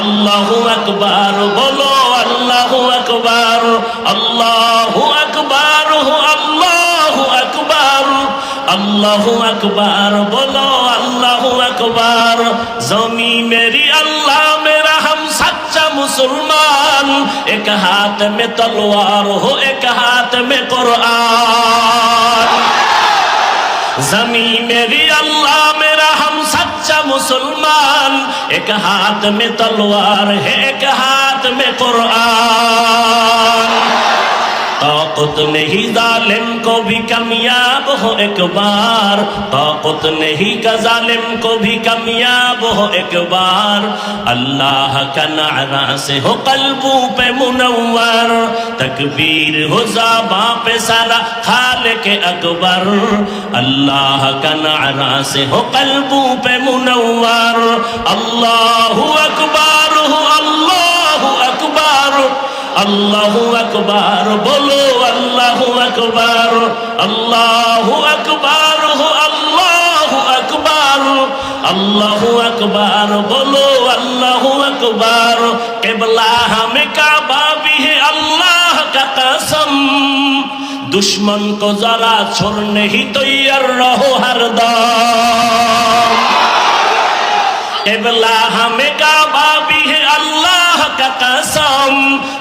আল্লাহ আকবার, বলো আল্লাহ আকবার আল্লাহ আকবার আল্লাহ আকবার আল্লাহ আকবার, বলো আল্লাহ আকবার জমি মেরি আল্লাহ মেরা হাম সচ্চা মুসলমান, এক হাত মে তলোয়ার হো, এক হাত মে কোরআন। জমি মেরি আল্লাহ মুসলমান এক হাত মে তলোয়ার হে এক হাত মে কোরআন طاقت نہیں ظالم کو بھی کمیاب ہو ایک بار طاقت نہیں کا ظالم کو بھی کمیاب ہو ایک بار اللہ کا نعرہ سے ہو قلبوں پہ منور تکبیر ہو زابا پہ سارا خالق اکبر اللہ کا نعرہ سے ہو قلبوں پہ منور اللہ اکبر ہو اللہ اکبر اللہ اکبر بولو اللہ اکبر اللہ اکبر ہو اللہ اکبر اللہ اکبر بولو اللہ اکبر قبلہ ہمیں کعبہ بھی कसम दुश्मन को जरा छोड़ने ही तैयार रहो हरदम केबला हमें काबा भी है अल्लाह का कसम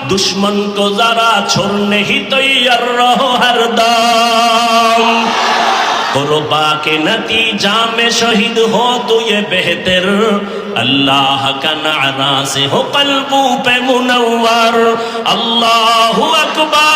दुश्मन को जरा छोड़ने ही तैयार रहो हरदम कुर्बा के नतीजा में शहीद हो तो ये बेहतर अल्लाह का नारा से हो कल्बों पे मुनव्वर अल्लाह अकबर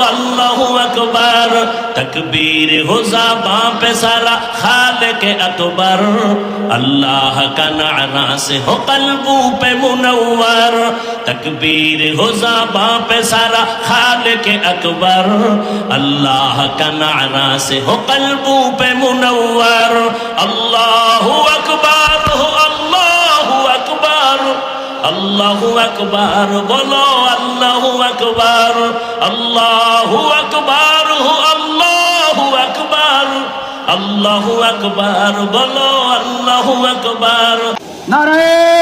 बोलो अल्लाह अकबर तकबीर हो जाबा पे सारा खाल के अकबर अल्लाह का नारा से हो कल्बों पे मुनव्वर तकबीर हो जाबा पे सारा खाल के अकबर अल्लाह का नारा से हो कल्बों पे मुनव्वर अल्लाह अकबर हो अल्लाह अकबर अल्लाह अकबर बोलो अल्लाह अकबर अल्लाह আল্লাহ আকবার বলো আল্লাহ আকবার। নারায়ণ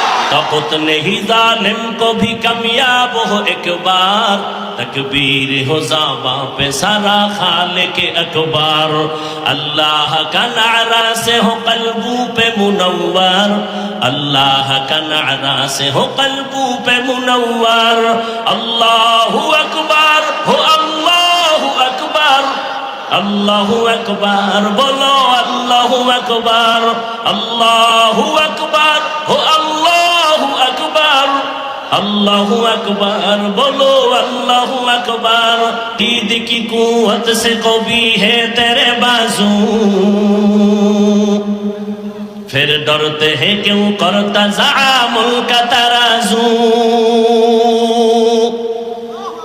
ताकत नहीं जालिम को भी कामयाब हो एक बार तकबीर हो जाबा पे सारा खाले के अकबार अल्लाह का नारा से हो कल्बू पे मुनव्वर अल्लाह का नारा से हो कल्बू पे मुनव्वर अल्लाह अकबर हो अल्लाह अकबर अल्लाह अकबर बोलो अल्लाह अकबर अल्लाह अकबर हो अल्लाह अकबर আল্লাহ আকবার, বলো আল্লাহ আকবার টিদ কি কুত সে কবি হে তেরে বাজু। ফির ডরতে হে কেউ করতা জামুল কা তারাজু।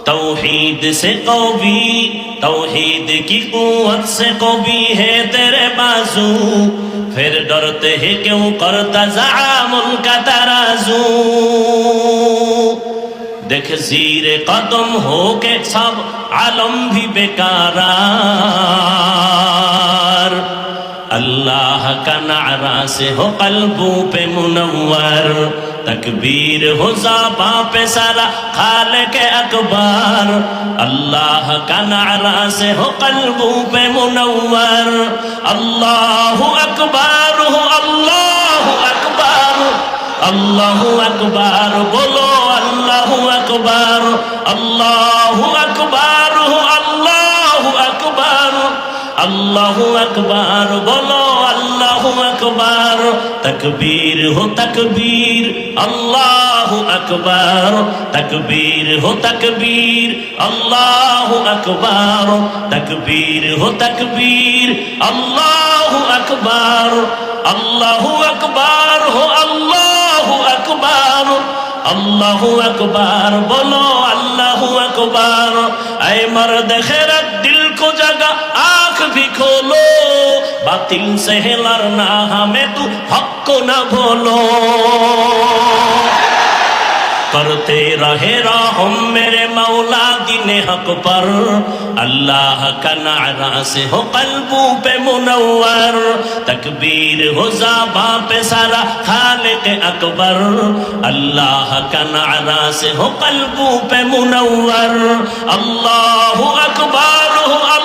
তৌহিদ সে কবি توحید کی قوت سے کبھی ہے تیرے بازو پھر ڈرتے ہیں کیوں کرتا زعامن کا ترازو دیکھ زیر قدم ہو کے سب عالم بھی بیکارار اللہ کا نعرہ سے ہو قلبوں پہ منور मुनव्वर तकबीर हो जाबा पे सारा खाल के अकबर अल्लाह का नारा से हो कल्बों पे मुनव्वर अल्लाह अकबर हो अल्लाह अकबर अल्लाह अकबर बोलो अल्लाह अकबर अल्लाह अकबर हो अल्लाह अकबर अल्लाह अकबर बोलो अल्लाह আকবার, তকবীর হো তকবীর, আল্লাহ আকবার, তকবীর হো তকবীর, আল্লাহ আকবার, তকবীর হো তকবীর, আল্লাহ আকবার আল্লাহ আকবার, হো আল্লাহ আকবার আল্লাহ আকবার, বলো আল্লাহ আকবার, আয় মর দেখে দিল কো জগা, আখ ভি খোলো। बातिल से लड़ना हमें तू हक को न बोलो करते रहे रहम मेरे मौला दिन हक पर अल्लाह का नारा से हो कल्बू पे मुनव्वर तकबीर हो जाबा पे सारा खालिक अकबर अल्लाह का नारा से हो कल्बू पे मुनव्वर अल्लाह अकबर हो अल्लाह अकबर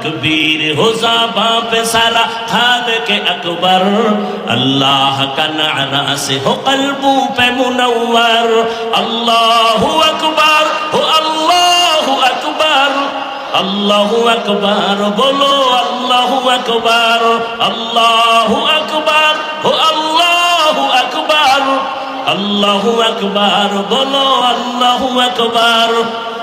तकबीर हो जाबा पे सारा खाद के अकबर अल्लाह का नारा से हो कल्बू पे मुनव्वर अल्लाह अकबर हो अल्लाह अकबर अल्लाह अकबर बोलो अल्लाह अकबर अल्लाह अकबर हो अल्लाह अकबर अल्लाह अकबर बोलो अल्लाह अकबर